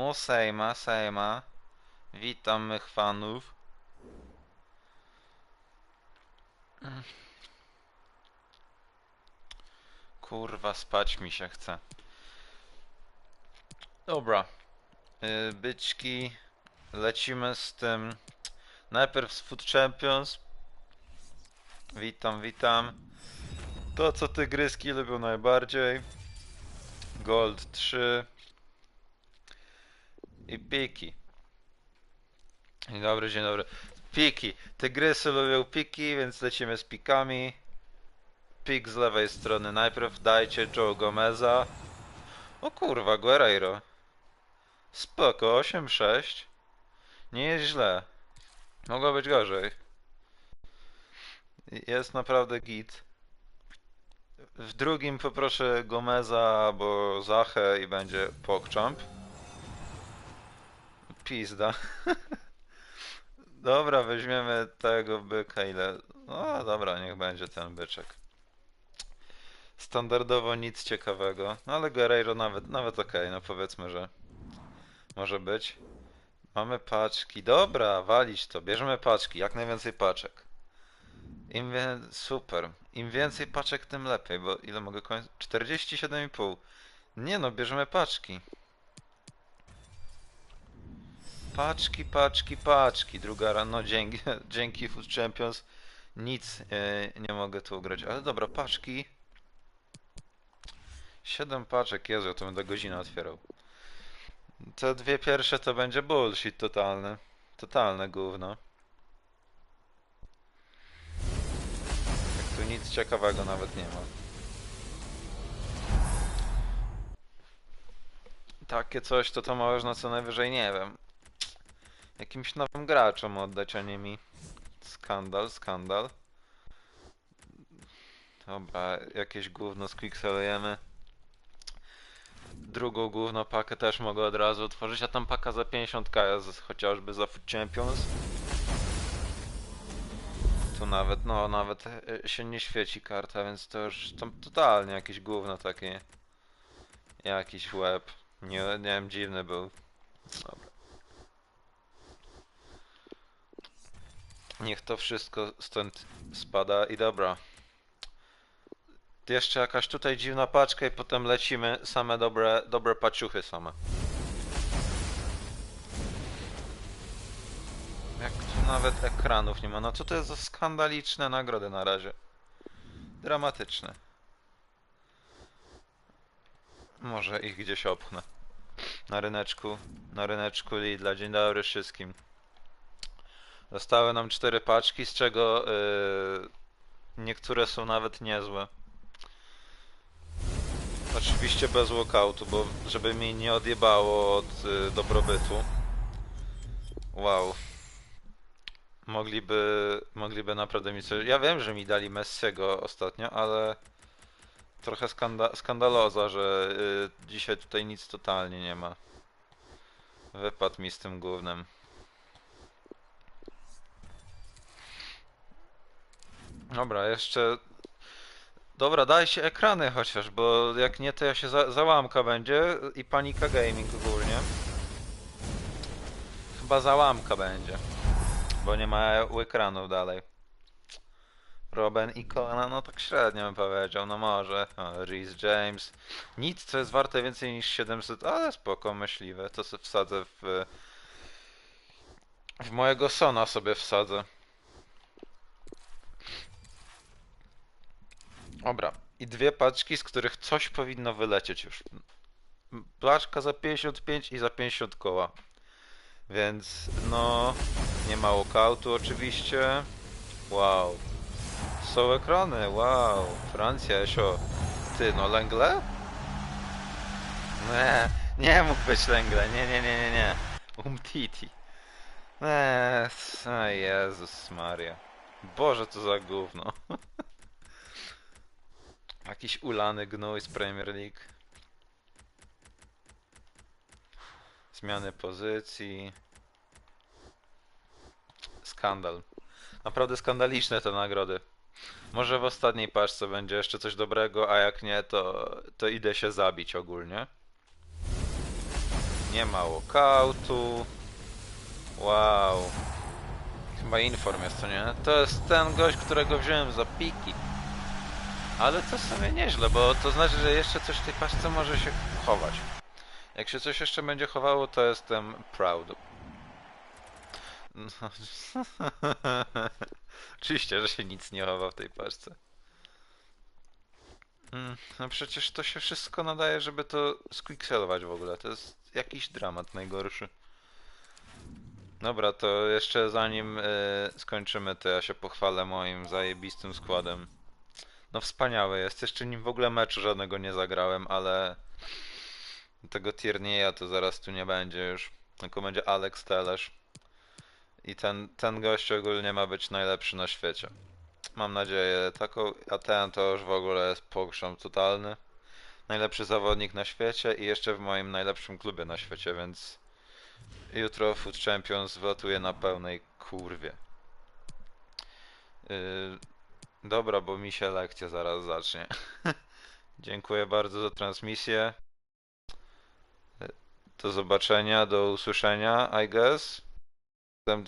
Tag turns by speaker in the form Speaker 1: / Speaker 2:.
Speaker 1: No sejma, sejma. Witam mych fanów. Kurwa, spać mi się chce. Dobra. Yy, byczki. Lecimy z tym. Najpierw z Food Champions. Witam, witam. To co tygryski lubią najbardziej. Gold 3. I piki. Dzień dobry, dzień dobry. Piki. Tygrysy lubią piki, więc lecimy z pikami. Pik z lewej strony. Najpierw dajcie Joe Gomeza. O kurwa, Guerreiro. Spoko, 8-6. Nie jest źle. Mogło być gorzej. Jest naprawdę git. W drugim poproszę Gomeza albo Zachę i będzie PogChamp. Pizda. Dobra, weźmiemy tego byka ile... No dobra, niech będzie ten byczek. Standardowo nic ciekawego. No ale Guerreiro nawet, nawet okej, no powiedzmy, że może być. Mamy paczki. Dobra, walić to. Bierzemy paczki. Jak najwięcej paczek. Im. Super. Im więcej paczek, tym lepiej, bo ile mogę kończyć? 47,5. Nie no, bierzemy paczki. Paczki, paczki, paczki. Druga rano, no dzięki, dzięki Food Champions nic e, nie mogę tu ugrać. Ale dobra, paczki. 7 paczek, Jezu, ja to będę godzinę otwierał. Te dwie pierwsze to będzie bullshit totalny. Totalne gówno. Jak tu nic ciekawego nawet nie ma. Takie coś to to można co najwyżej, nie wiem. Jakimś nowym graczom oddać, a nie mi. Skandal, skandal. Dobra, jakieś gówno squixelujemy. Drugą główną pakę też mogę od razu otworzyć, a tam paka za 50k jest chociażby za Food Champions. Tu nawet, no nawet e, się nie świeci karta, więc to już tam totalnie jakieś gówno takie. Jakiś łeb. Nie, nie wiem, dziwny był. Dobra. Niech to wszystko stąd spada i dobra. Jeszcze jakaś tutaj dziwna paczka i potem lecimy same dobre, dobre paciuchy same. Jak tu nawet ekranów nie ma. No co to jest za skandaliczne nagrody na razie. Dramatyczne. Może ich gdzieś opchnę. Na ryneczku, na ryneczku Lidla. Dzień dobry wszystkim. Zostały nam cztery paczki, z czego yy, niektóre są nawet niezłe. Oczywiście bez walkoutu, bo żeby mi nie odjebało od y, dobrobytu. Wow. Mogliby, mogliby naprawdę mi coś... Ja wiem, że mi dali Messiego ostatnio, ale trochę skanda skandaloza, że y, dzisiaj tutaj nic totalnie nie ma. Wypadł mi z tym głównym. Dobra, jeszcze Dobra, daj się ekrany chociaż, bo jak nie to ja się za załamka będzie i panika gaming ogólnie. Chyba załamka będzie. Bo nie ma ekranów dalej. Robin Ikona, no tak średnio bym powiedział, no może. O, Reese James. Nic, co jest warte więcej niż 700, ale spoko, myśliwe. To sobie wsadzę w... W mojego Sona sobie wsadzę. Dobra. I dwie paczki, z których coś powinno wylecieć już. Paczka za 55 i za 50 koła. Więc no, nie ma walkoutu oczywiście. Wow. Są ekrany, wow. Francja, Esio. Ty, no Lengle? Nie, nie mógł być Lengle, nie, nie, nie, nie, nie. Umtiti. Eee, Jezus Maria. Boże, co za gówno. Jakiś ulany gnój z Premier League. Zmiany pozycji. Skandal. Naprawdę skandaliczne te nagrody. Może w ostatniej paczce będzie jeszcze coś dobrego, a jak nie, to, to idę się zabić ogólnie. Nie ma walkoutu. Wow. Chyba inform jest to, nie? To jest ten gość, którego wziąłem za piki. Ale to w sumie nieźle, bo to znaczy, że jeszcze coś w tej paczce może się chować. Jak się coś jeszcze będzie chowało, to jestem proud. No. Oczywiście, że się nic nie chowa w tej paczce. Mm, No przecież to się wszystko nadaje, żeby to squickselować w ogóle. To jest jakiś dramat najgorszy. Dobra, to jeszcze zanim y, skończymy, to ja się pochwalę moim zajebistym składem. No wspaniały jest. Jeszcze nim w ogóle meczu żadnego nie zagrałem, ale tego Tiernieja to zaraz tu nie będzie już. Tylko będzie Alex Telesz. I ten, ten gość ogólnie ma być najlepszy na świecie. Mam nadzieję taką, a ten to już w ogóle jest pogrzom totalny. Najlepszy zawodnik na świecie i jeszcze w moim najlepszym klubie na świecie, więc jutro Food Champions wlatuje na pełnej kurwie. Yy, dobra, bo mi się lekcja zaraz zacznie. Dziękuję bardzo za transmisję. Do zobaczenia, do usłyszenia, I guess. Następnym